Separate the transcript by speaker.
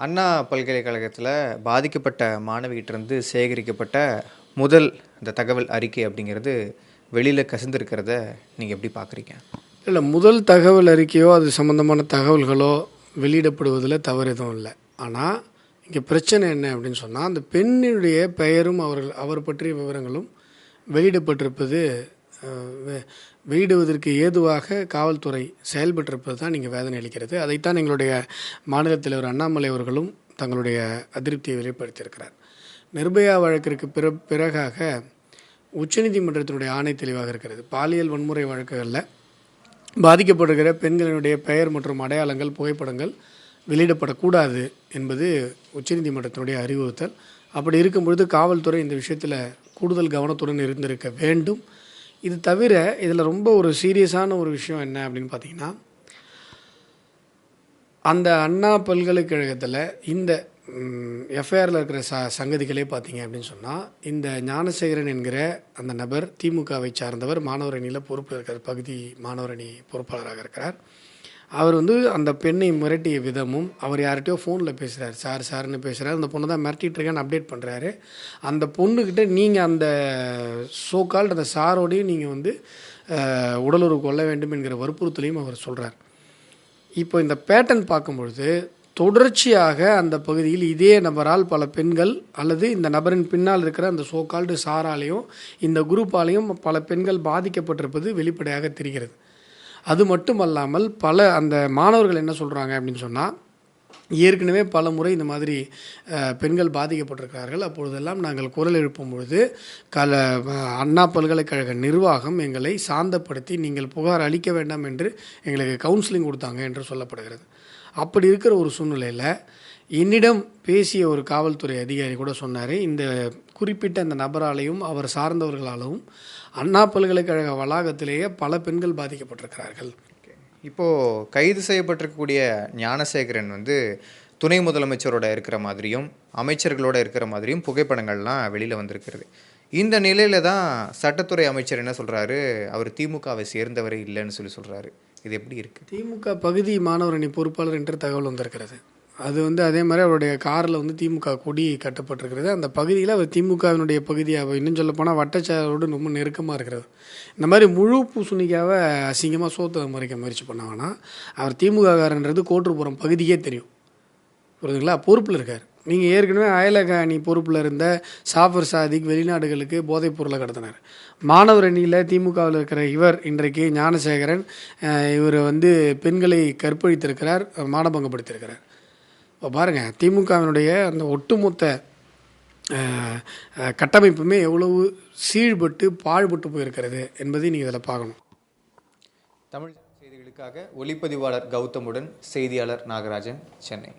Speaker 1: அண்ணா பல்கலைக்கழகத்தில் பாதிக்கப்பட்ட மாணவிகிட்டிருந்து சேகரிக்கப்பட்ட முதல் இந்த தகவல் அறிக்கை அப்படிங்கிறது வெளியில் கசிந்திருக்கிறத நீங்கள் எப்படி பார்க்குறீங்க
Speaker 2: இல்லை முதல் தகவல் அறிக்கையோ அது சம்மந்தமான தகவல்களோ வெளியிடப்படுவதில் தவறு எதுவும் இல்லை. ஆனால் இங்கே பிரச்சனை என்ன அப்படின்னு சொன்னால் அந்த பெண்ணினுடைய பெயரும் அவர்கள் அவர் பற்றிய விவரங்களும் வெளியிடப்பட்டிருப்பது வெளியிடுவதற்கு ஏதுவாக காவல்துறை செயல்பட்டிருப்பது தான் நீங்கள் வேதனை அளிக்கிறது. அதைத்தான் எங்களுடைய மாநில தலைவர் அண்ணாமலை அவர்களும் தங்களுடைய அதிருப்தியை வெளிப்படுத்தியிருக்கிறார். நிர்பயா வழக்கிற்கு பிற பிறகாக உச்சநீதிமன்றத்தினுடைய ஆணை தெளிவாக இருக்கிறது. பாலியல் வன்முறை வழக்குகளில் பாதிக்கப்படுகிற பெண்களினுடைய பெயர் மற்றும் அடையாளங்கள் புகைப்படங்கள் வெளியிடப்படக்கூடாது என்பது உச்சநீதிமன்றத்தினுடைய அறிவுறுத்தல். அப்படி இருக்கும் பொழுது காவல்துறை இந்த விஷயத்தில் கூடுதல் கவனத்துடன் இருந்திருக்க வேண்டும். இது தவிர இதில் ரொம்ப ஒரு சீரியஸான ஒரு விஷயம் என்ன அப்படின்னு பார்த்தீங்கன்னா அந்த அண்ணா பல்கலைக்கழகத்தில் இந்த எஃப்ஐஆரில் இருக்கிற ச சங்கதிகளே பார்த்தீங்க அப்படின்னு சொன்னால் இந்த ஞானசேகரன் என்கிற அந்த நபர் திமுகவை சார்ந்தவர் மாணவர் அணியில் பொறுப்பில் இருக்கிற பகுதி மாணவர் அணி பொறுப்பாளராக இருக்கிறார். அவர் வந்து அந்த பெண்ணை மிரட்டிய விதமும் அவர் யார்கிட்டயோ ஃபோனில் பேசுகிறார் சார் சார்னு பேசுகிறார் அந்த பொண்ணை தான் மிரட்டிட்டு அப்டேட் பண்ணுறாரு அந்த பொண்ணுக்கிட்ட நீங்கள் அந்த சோக்கால்டு அந்த சாரோடையும் நீங்கள் வந்து உடலுறவு கொள்ள வேண்டும் என்கிற வற்புறுத்தலையும் அவர் சொல்கிறார் இப்போ இந்த பேட்டர்ன் பார்க்கும்பொழுது தொடர்ச்சியாக அந்த பகுதியில் இதே நபரால் பல பெண்கள் அல்லது இந்த நபரின் பின்னால் இருக்கிற அந்த சோகால்டு சாராலையும் இந்த குரூப்பாலையும் பல பெண்கள் பாதிக்கப்பட்டிருப்பது வெளிப்படையாக தெரிகிறது. அது மட்டும் அல்லாமல் பல அந்த மாணவர்கள் என்ன சொல்கிறாங்க அப்படின்னு சொன்னால் ஏற்கனவே பல முறை இந்த மாதிரி பெண்கள் பாதிக்கப்பட்டிருக்கிறார்கள். அப்பொழுதெல்லாம் நாங்கள் குரல் எழுப்பும் பொழுது கல அண்ணா பல்கலைக்கழக நிர்வாகம் எங்களை சாந்தப்படுத்தி நீங்கள் புகார் அளிக்க வேண்டாம் என்று எங்களுக்கு கவுன்சிலிங் கொடுத்தாங்க என்று சொல்லப்படுகிறது. அப்படி இருக்கிற ஒரு சூழ்நிலையில் என்னிடம் பேசிய ஒரு காவல்துறை அதிகாரி கூட சொன்னார் இந்த குறிப்பிட்ட அந்த நபராலையும் அவர் சார்ந்தவர்களாலும் அண்ணா பல்கலைக்கழக வளாகத்திலேயே பல பெண்கள் பாதிக்கப்பட்டிருக்கிறார்கள்.
Speaker 1: இப்போது கைது செய்யப்பட்டிருக்கக்கூடிய ஞானசேகரன் வந்து துணை முதலமைச்சரோட இருக்கிற மாதிரியும் அமைச்சர்களோட இருக்கிற மாதிரியும் புகைப்படங்கள்லாம் வெளியில் வந்திருக்கிறது. இந்த நிலையில் தான் சட்டத்துறை அமைச்சர் என்ன சொல்கிறாரு அவர் திமுகவை சேர்ந்தவரே இல்லைன்னு சொல்லி சொல்கிறாரு இது எப்படி இருக்குது
Speaker 2: திமுக பகுதி மாணவர் அணி பொறுப்பாளர் என்று தகவல் வந்திருக்கிறது. அது வந்து அதே மாதிரி அவருடைய காரில் வந்து திமுக கொடி கட்டப்பட்டிருக்கிறது. அந்த பகுதியில் அவர் திமுகவினுடைய பகுதியாக இன்னும் சொல்ல போனால் வட்டச்சாரோடு ரொம்ப நெருக்கமாக இருக்கிறது. இந்த மாதிரி முழு பூசணிக்காவை அசிங்கமாக சோத்த மறைக்க முயற்சி பண்ணாங்கன்னா அவர் திமுககாரன்றது கோட்டுப்புறம் பகுதியே தெரியும். புரியுதுங்களா? பொறுப்பில் இருக்கார். நீங்கள் ஏற்கனவே அயலக அணி பொறுப்பில் இருந்த சாஃபர் சாதிக் வெளிநாடுகளுக்கு போதைப் பொருளை கடத்தினார். மாணவர் அணியில் திமுகவில் இருக்கிற இவர் இன்றைக்கு ஞானசேகரன் இவரை இவர் வந்து பெண்களை கற்பழித்திருக்கிறார் மானபங்கப்படுத்தியிருக்கிறார் இப்போ பாருங்கள் திமுகவினுடைய அந்த ஒட்டுமொத்த கட்டமைப்புமே எவ்வளவு சீழ்பட்டு பாழ்பட்டு போயிருக்கிறது என்பதை நீங்கள் இதில் பார்க்கணும்.
Speaker 1: தமிழ் செய்திகளுக்காக ஒளிப்பதிவாளர் கௌதமுடன் செய்தியாளர் நாகராஜன் சென்னை.